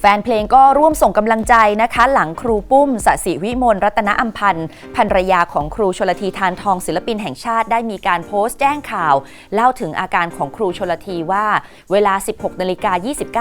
แฟนเพลงก็ร่วมส่งกำลังใจนะคะ หลังครูปุ้มสสิวิมลรัตนอัมพันธ์ภรรยาของครูชลทีทานทองศิลปินแห่งชาติได้มีการโพสต์แจ้งข่าว เล่าถึงอาการของครูชลทีว่า เวลา 16นาฬิก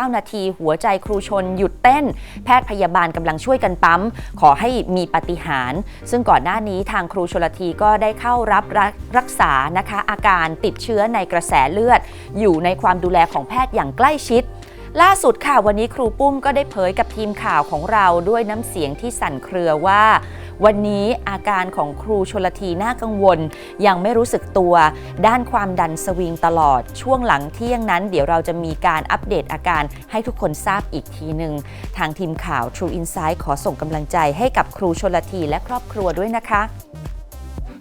า29 นาที หัวใจครูชนหยุดเต้น แพทย์พยาบาลกำลังช่วยกันปั๊ม ขอให้มีปฏิหาร ซึ่งก่อนหน้านี้ทางครูชลทีก็ได้เข้ารับรรักษานะคะ อาการติดเชื้อในกระแสเลือด อยู่ในความดูแลของแพทย์อย่างใกล้ชิด ล่าสุดค่ะวันนี้ครูปุ้มก็ได้เผยกับทีมข่าวของเราด้วยน้ำเสียงที่สั่นเครือว่า วันนี้อาการของครูชลทีน่ากังวล ยังไม่รู้สึกตัว ด้านความดันสวิงตลอดช่วงหลังเที่ยงนั้น เดี๋ยวเราจะมีการอัปเดตอาการให้ทุกคนทราบอีกทีหนึ่งทางทีมข่าว True Insight ขอส่งกำลังใจให้กับครูชลทีและครอบครัวด้วยนะคะ